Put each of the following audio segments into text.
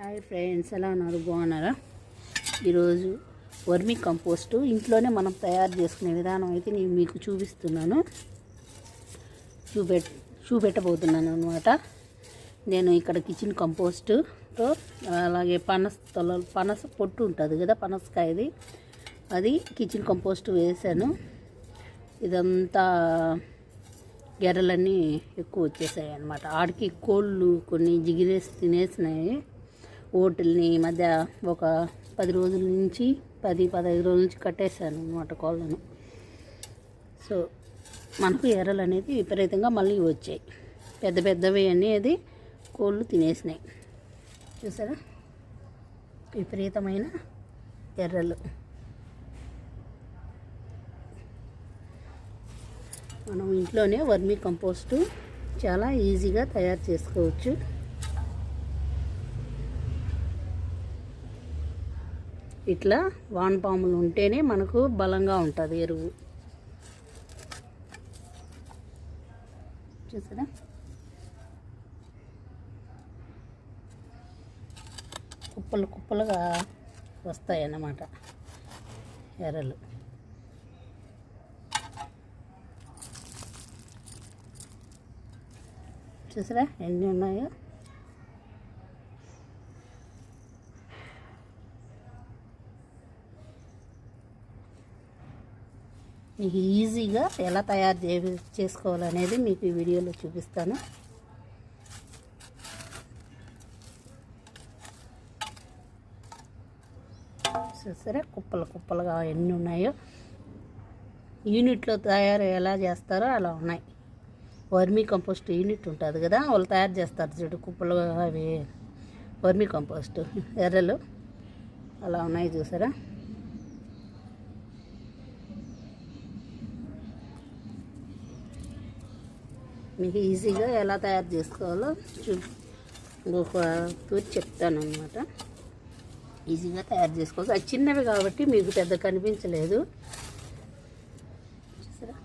Hi friends ఎలా ఉన్నారు? బాగున్నారా? ఈరోజు వర్మి కంపోస్ట్. ఇంట్లోనే మనం తయారు చేసుకునే విధానం అయితే నేను మీకు చూపిస్తున్నాను. చూపెట్ చూపెట్టబోతున్నాను అనమాట నేను ఇక్కడ కిచెన్ కంపోస్ట్తో అలాగే పనస తొల పనస పొట్టు ఉంటుంది కదా పనసకాయది. అది కిచెన్ కంపోస్ట్ వేసాను. ఇదంతా గెర్రలన్నీ ఎక్కువ వచ్చేసాయి అనమాట ఆడికి కోళ్ళు కొన్ని జిగిరేసి తినేసినాయి. ఓటిల్ని ఈ మధ్య ఒక పది రోజుల నుంచి పది పదహైదు రోజుల నుంచి కట్టేశాను అనమాట కోళ్ళను. సో మనకు ఎర్రలు అనేది విపరీతంగా మళ్ళీ వచ్చాయి. పెద్ద పెద్దవి అనేది కోళ్ళు తినేసినాయి. చూసారా? విపరీతమైన ఎర్రలు. మనం ఇంట్లోనే వర్మీ కంపోస్టు చాలా ఈజీగా తయారు చేసుకోవచ్చు. ఇట్లా వానపాములు ఉంటేనే మనకు బలంగా ఉంటుంది ఎరువు. చూసారా? కుప్పలు కుప్పలుగా వస్తాయన్నమాట ఎరలు. ఎర్రలు చూసారా? ఎన్ని ఉన్నాయో? మీకు ఈజీగా ఎలా తయారు చే చేసుకోవాలనేది మీకు ఈ వీడియోలో చూపిస్తాను. చూసారా? కుప్పలు కుప్పలుగా ఎన్ని ఉన్నాయో. యూనిట్లో తయారు ఎలా చేస్తారో అలా ఉన్నాయి. వర్మీ కంపోస్ట్ యూనిట్ ఉంటుంది కదా వాళ్ళు తయారు చేస్తారు చూడు కుప్పలు అవి. వర్మీ కంపోస్ట్ ఎర్రలు అలా ఉన్నాయి చూసారా? మీకు ఈజీగా ఎలా తయారు చేసుకోవాలో చూ ఒక తూరి చెప్తాను అనమాట ఈజీగా తయారు చేసుకోవచ్చు. అవి చిన్నవి కాబట్టి మీకు పెద్ద కనిపించలేదు. చూసారా?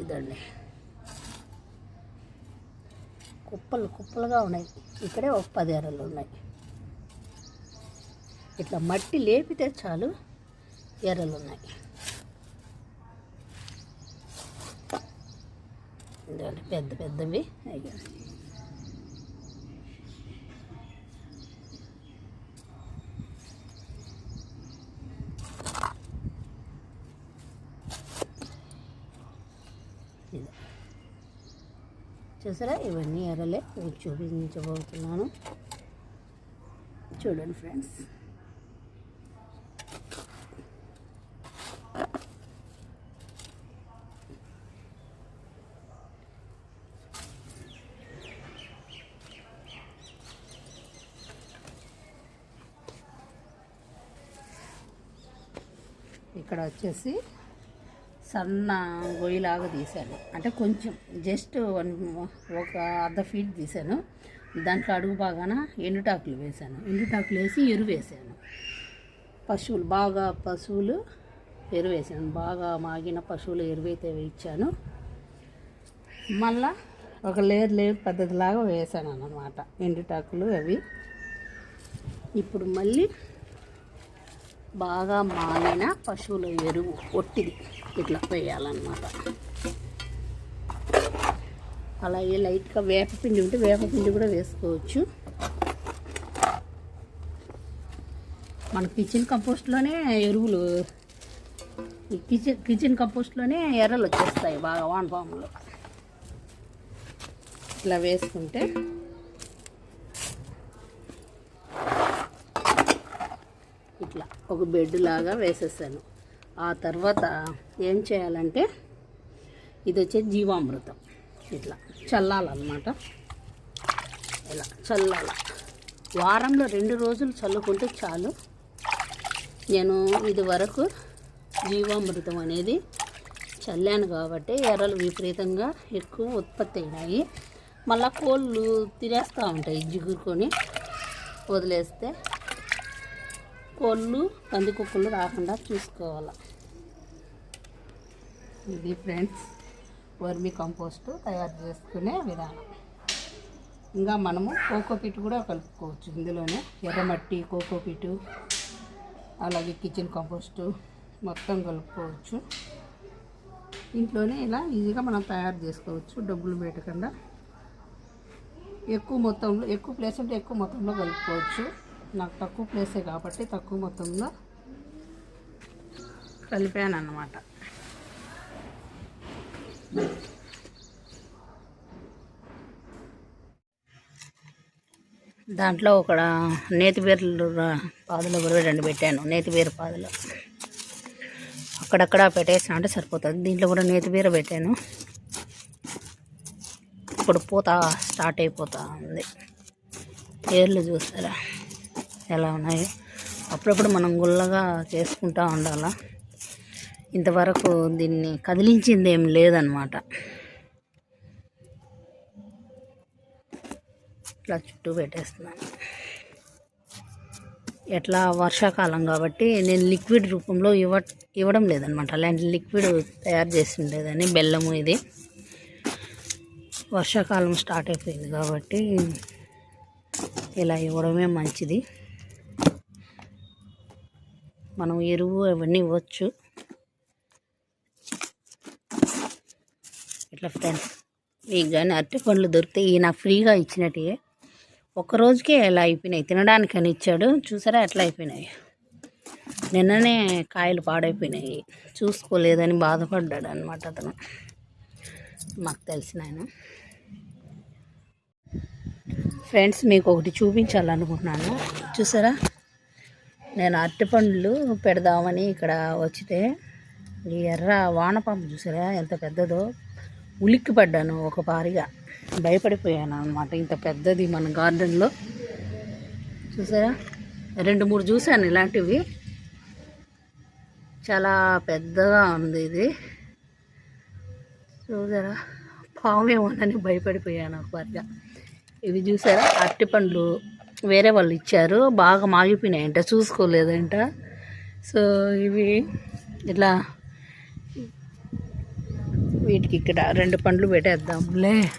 ఇదండి. కుప్పలు కుప్పలుగా ఉన్నాయి. ఇక్కడే ఒక పది ఎరలు ఉన్నాయి. ఇట్లా మట్టి లేపితే చాలు ఎర్రలు ఉన్నాయి. ఇదిగోండి పెద్ద పెద్దవి. అయ్యా ఇది చూసారా? ఇవన్నీ ఎర్రలే. మీకు చూపించబోతున్నాను. చూడండి ఫ్రెండ్స్. ఇక్కడ వచ్చేసి సన్న గొయ్యిలాగా తీశాను. అంటే కొంచెం జస్ట్ వన్ ఒక అర్ధ ఫీట్ తీశాను. దాంట్లో అడుగు బాగాన ఎండుటాకులు వేశాను. ఎండుటాకులు వేసి ఎరువు వేసాను పశువులు బాగా పశువులు ఎరువు వేసాను బాగా మాగిన పశువులు ఎరువైతే వేయించాను మళ్ళా ఒక లేయర్ లేయర్ పద్ధతిలాగా వేసాను అన్నమాట. ఎండుటాకులు అవి. ఇప్పుడు మళ్ళీ బాగా మాగిన పశువుల ఎరువు ఒట్టిది. ఇట్లా వేయాలన్నమాట. అలాగే లైట్గా వేపపిండి ఉంటే వేపపిండి కూడా వేసుకోవచ్చు. మన కిచెన్ కంపోస్ట్లోనే ఎరువులు కిచెన్ కిచెన్ కంపోస్ట్లోనే ఎర్రలు వచ్చేస్తాయి బాగా వానపాములు ఇట్లా వేసుకుంటే ఇట్లా ఒక బెడ్ లాగా వేసేసాను. ఆ తర్వాత ఏం చేయాలంటే ఇది వచ్చే జీవామృతం. ఇట్లా చల్లాలన్నమాట. ఇలా చల్లాల. వారంలో రెండు రోజులు చల్లుకుంటే చాలు. నేను ఇది వరకు జీవామృతం అనేది చల్లాను కాబట్టి ఎర్రలు విపరీతంగా ఎక్కువ ఉత్పత్తి అయినాయి. మళ్ళా కోళ్ళు తినేస్తూ ఉంటాయి జిగురుకొని వదిలేస్తే కోళ్ళు పందికొక్కులు రాకుండా చూసుకోవాలి. ఇది ఫ్రెండ్స్ వర్మి కంపోస్ట్ తయారు చేసుకునే విధానం. ఇంకా మనము కోకోపీట్ కూడా కలుపుకోవచ్చు. ఇందులోనే ఎర్రమట్టి కోకోపీటు అలాగే కిచెన్ కంపోస్టు మొత్తం కలుపుకోవచ్చు. ఇంట్లోనే ఇలా ఈజీగా మనం తయారు చేసుకోవచ్చు. డబ్బులు పెట్టకుండా ఎక్కువ మొత్తంలో ఎక్కువ ప్లేస్ ఉంటే ఎక్కువ మొత్తంలో కలుపుకోవచ్చు. నాకు తక్కువ ప్లేసే కాబట్టి తక్కువ మొత్తంలో కలిపాను అన్నమాట దాంట్లో ఒక నేతిబీరలు పాదులు కూడా రెండు పెట్టాను నేతిబీర పాదులు. అక్కడక్కడ పెట్టేసిన అంటే సరిపోతుంది. దీంట్లో కూడా నేతిబీర పెట్టాను. ఇప్పుడు పూత స్టార్ట్ అయిపోతా ఉంది. ఏర్లు చూస్తారా? ఎలా ఉన్నాయి? అప్పుడప్పుడు మనం గుల్లగా చేసుకుంటూ ఉండాలా. ఇంతవరకు దీన్ని కదిలించింది ఏం లేదనమాట. ఇట్లా చుట్టూ పెట్టేస్తున్నాను. ఎట్లా? వర్షాకాలం కాబట్టి నేను లిక్విడ్ రూపంలో ఇవ్వ ఇవ్వడం లేదనమాట. అలాంటి లిక్విడ్ తయారు చేసి ఉండేదని బెల్లము ఇది. వర్షాకాలం స్టార్ట్ అయిపోయింది కాబట్టి ఇలా ఇవ్వడమే మంచిది. మనం ఎరువు అవన్నీ ఇవ్వచ్చు. ఇట్లా ఫ్రెండ్స్ మీకు కానీ అరటి పండ్లు దొరికితే ఈయన నాకు ఫ్రీగా ఇచ్చినట్టే. ఒక్క రోజుకే ఎలా అయిపోయినాయి. తినడానికి అని ఇచ్చాడు. చూసారా? ఎట్లా అయిపోయినాయి. నిన్ననే కాయలు పాడైపోయినాయి. చూసుకోలేదని బాధపడ్డాడు అనమాట అతను. మాకు తెలిసిన ఆయన. ఫ్రెండ్స్ మీకు ఒకటి చూపించాలనుకుంటున్నాను. చూసారా? నేను అరటిపండ్లు పెడదామని ఇక్కడ వచ్చితే ఈ ఎర్ర వానపాము చూసారా? ఎంత పెద్దదో. ఉలిక్కి పడ్డాను ఒక పారిగా. భయపడిపోయాను అనమాట ఇంత పెద్దది మన గార్డెన్లో. చూసారా? రెండు మూడు చూశాను ఇలాంటివి. చాలా పెద్దగా ఉంది ఇది. చూసారా? పాము ఏమోనని భయపడిపోయాను ఒక పారిగా. ఇవి చూసారా? అరటిపండ్లు వేరే వాళ్ళు ఇచ్చారు. బాగా మాగిపోయినాయంట. చూసుకోలేదంట. సో ఇవి ఇట్లా వీటికి ఇక్కడ రెండు పండ్లు పెట్టేద్దాంలే.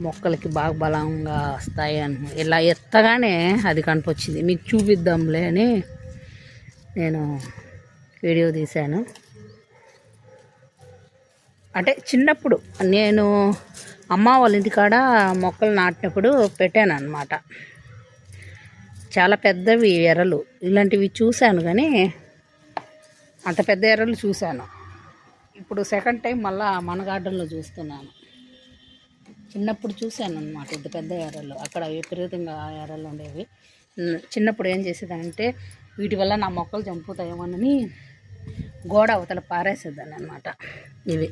మొక్కలకి బాగా బలంగా వస్తాయి అని ఇలా ఎత్తగానే అది కనిపించింది. మీకు చూపిద్దాంలే అని నేను వీడియో తీశాను. అంటే చిన్నప్పుడు నేను అమ్మ వాళ్ళ ఇంటికాడ మొక్కలు నాటినప్పుడు పెట్టాను అనమాట చాలా పెద్దవి ఎర్రలు ఇలాంటివి చూశాను కానీ అంత పెద్ద ఎర్రలు చూశాను. ఇప్పుడు సెకండ్ టైం మళ్ళా మన గార్డెన్లో చూస్తున్నాను. చిన్నప్పుడు చూశాను అనమాట ఇంత పెద్ద ఎర్రలు అక్కడ విపరీతంగా ఎర్రలు ఉండేవి. చిన్నప్పుడు ఏం చేసేదంటే వీటి వల్ల నా మొక్కలు చంపుతాయేమోనని గోడ అవతల పారేసేదాన్ని అనమాట ఇవి.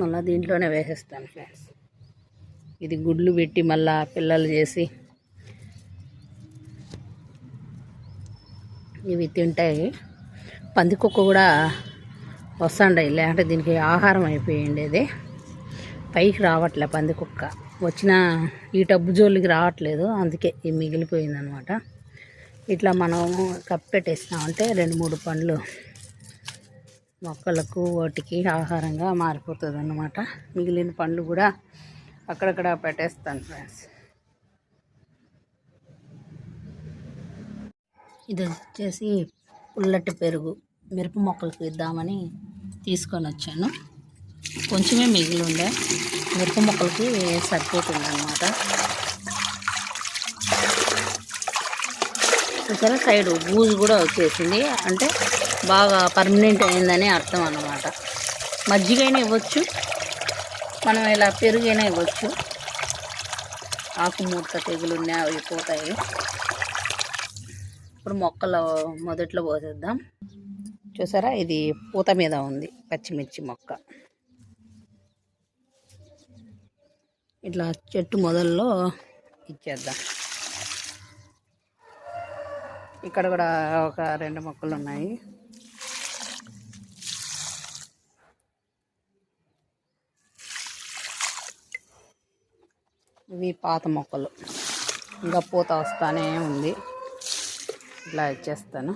మళ్ళీ దీంట్లోనే వేసేస్తాను ఫ్రెండ్స్. ఇది గుడ్లు పెట్టి మళ్ళా పిల్లలు చేసి ఇవి తింటాయి. పందికొక్క కూడా వస్తుండే లేదంటే దీనికి ఆహారం అయిపోయిండేది పైకి రావట్లే పందికొక్క. వచ్చిన ఈ టబ్బు జోలికి రావట్లేదు అందుకే ఇది మిగిలిపోయింది అనమాట ఇట్లా మనం కప్పెట్టేసినామంటే రెండు మూడు పండ్లు మొక్కలకు వాటికి ఆహారంగా మారిపోతుంది అన్నమాట మిగిలిన పండ్లు కూడా అక్కడక్కడ పెట్టేస్తాను ఫ్రెండ్స్ ఇది వచ్చేసి పుల్లటి పెరుగు మిరప మొక్కలకు ఇద్దామని తీసుకొని వచ్చాను. కొంచెమే మిగిలి ఉండే మిరప మొక్కలకి సరిపోతుంది అన్నమాట చూసారా? సైడ్ బూజు కూడా వచ్చేసింది. అంటే బాగా పర్మనెంట్ అయిందని అర్థం అన్నమాట. మజ్జిగైనా ఇవ్వచ్చు. మనం ఇలా పెరుగైనా ఇవ్వచ్చు. ఆకుమూర్త తెగులు ఉన్నాయి అవి పోతాయి. ఇప్పుడు మొక్కలు మొదట్లో పోసేద్దాం. చూసారా? ఇది పూత మీద ఉంది. పచ్చిమిర్చి మొక్క. ఇట్లా చెట్టు మొదల్లో ఇచ్చేద్దాం. ఇక్కడ కూడా ఒక రెండు మొక్కలు ఉన్నాయి. ఇవి పాత మొక్కలు. ఇంకా పూత వస్తానే ఉంది. ఇట్లా ఇచ్చేస్తాను.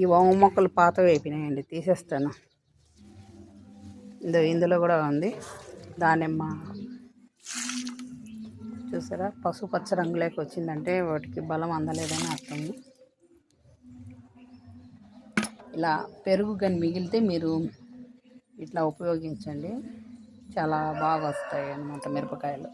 ఈ వంగ మొక్కలు పాత అయిపోయినాయండి తీసేస్తాను. ఇందులో కూడా ఉంది. దానిమ్మ చూసారా? పసుపచ్చ రంగులోకి వచ్చిందంటే వాటికి బలం అందలేదని అర్థం. ఇలా పెరుగు కానీ మిగిలితే మీరు ఇట్లా ఉపయోగించండి. చాలా బాగా వస్తాయి అన్నమాట మిరపకాయలు.